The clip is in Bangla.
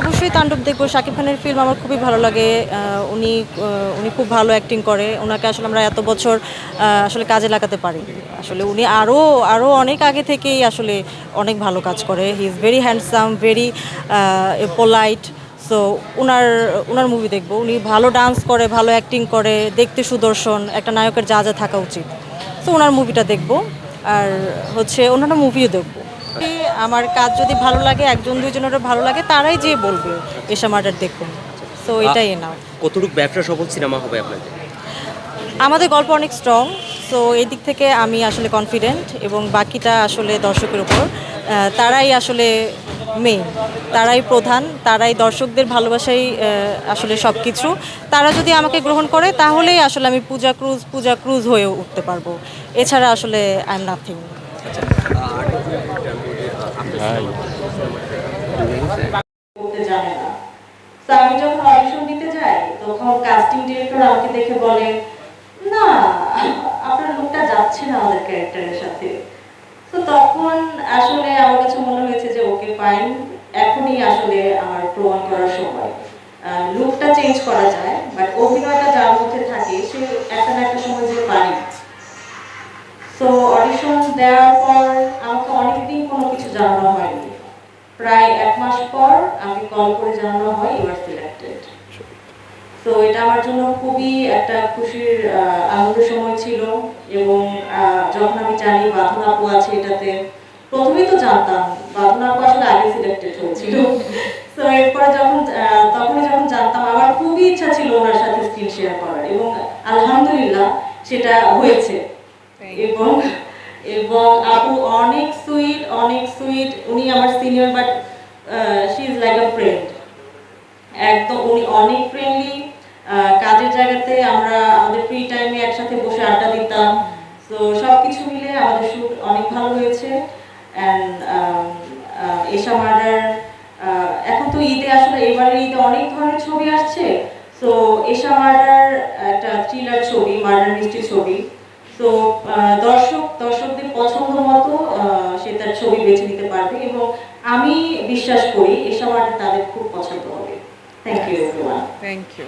অবশ্যই তাণ্ডব দেখব। শাকিব খানের ফিল্ম আমার খুবই ভালো লাগে। উনি উনি খুব ভালো অ্যাক্টিং করে। ওনাকে আসলে আমরা এত বছর আসলে কাজে লাগাতে পারি। আসলে উনি আরও আরও অনেক আগে থেকেই আসলে অনেক ভালো কাজ করে। He is very handsome very polite so ওনার ওনার মুভি দেখব। উনি ভালো ডান্স করে, ভালো অ্যাক্টিং করে, দেখতে সুদর্শন, একটা নায়কের যা যা থাকা উচিত। তো ওনার মুভিটা দেখব। আর হচ্ছে অন্যান্য মুভিও দেখব। আমার কাজ যদি ভালো লাগে একজন দুজনের ভালো লাগে তারাই যে বলবে এসা মার্ডার দেখুন। সো এটাই না। কতটুকু ব্যবসা সফল সিনেমা হবে আপনাদের? আমাদের গল্প অনেক স্ট্রং সো এই দিক থেকে আমি আসলে কনফিডেন্ট এবং বাকিটা আসলে দর্শকের উপর তারাই আসলে মেইন তারাই প্রধান তারাই দর্শকদের ভালোবাসাই আসলে সব কিছু তারা যদি আমাকে গ্রহণ করে তাহলেই আসলে আমি পূজা ক্রুজ পূজা ক্রুজ হয়ে উঠতে পারব। এছাড়া আসলে আই এম নাথিং ক্যারেক্টারের সাথে তো তখন আসলে আমার কাছে মনে হয়েছে যে ওকে ফাইন এখনই আসলে আমার প্রমাণ করার সময় লুকটা চেঞ্জ করা যায় বাট অভিনয়টা যার মধ্যে থাকে, সে একটা না একটা সময় জানানো হয়নি। প্রায় এক মাস পর আমাকে কল করে জানানো হয় ইউ আর সিলেক্টেড তো এটা আমার জন্য খুবই একটা খুশির আনন্দের সময় ছিল এবং যখন আমি জানি বাঁধন আপু আছে এটাতে প্রথমেই তো জানতাম বাঁধন আপু আসলে আগে সিলেক্টেড হয়েছিল। তো এরপরে যখন তখনই যখন জানতাম আমার খুবই ইচ্ছা ছিল ওনার সাথে স্ক্রিন শেয়ার করার এবং আলহামদুলিল্লাহ সেটা হয়েছে। এবং এবং আপু অনেক সুইট অনেক সুইট। উনি আমার senior but she is like a friend একদম উনি অনেক ফ্রেন্ডলি কাজের জায়গাতে আমরা আমাদের ফ্রি টাইমে একসাথে বসে আড্ডা দিতাম। তো সব কিছু মিলে আমাদের শুট অনেক ভালো হয়েছে। অ্যান্ড এশা মার্ডার এখন তো ঈদে আসলে এবারের ঈদে অনেক ধরনের ছবি আসছে। তো এশা মার্ডার একটা থ্রিলার ছবি মার্ডার মিষ্টি ছবি। তো দর্শক, দর্শকদের পছন্দ মতো সে তার ছবি বেছে নিতে পারবে এবং আমি বিশ্বাস করি, এসব আর তাদের খুব পছন্দ হবে। Thank you thank you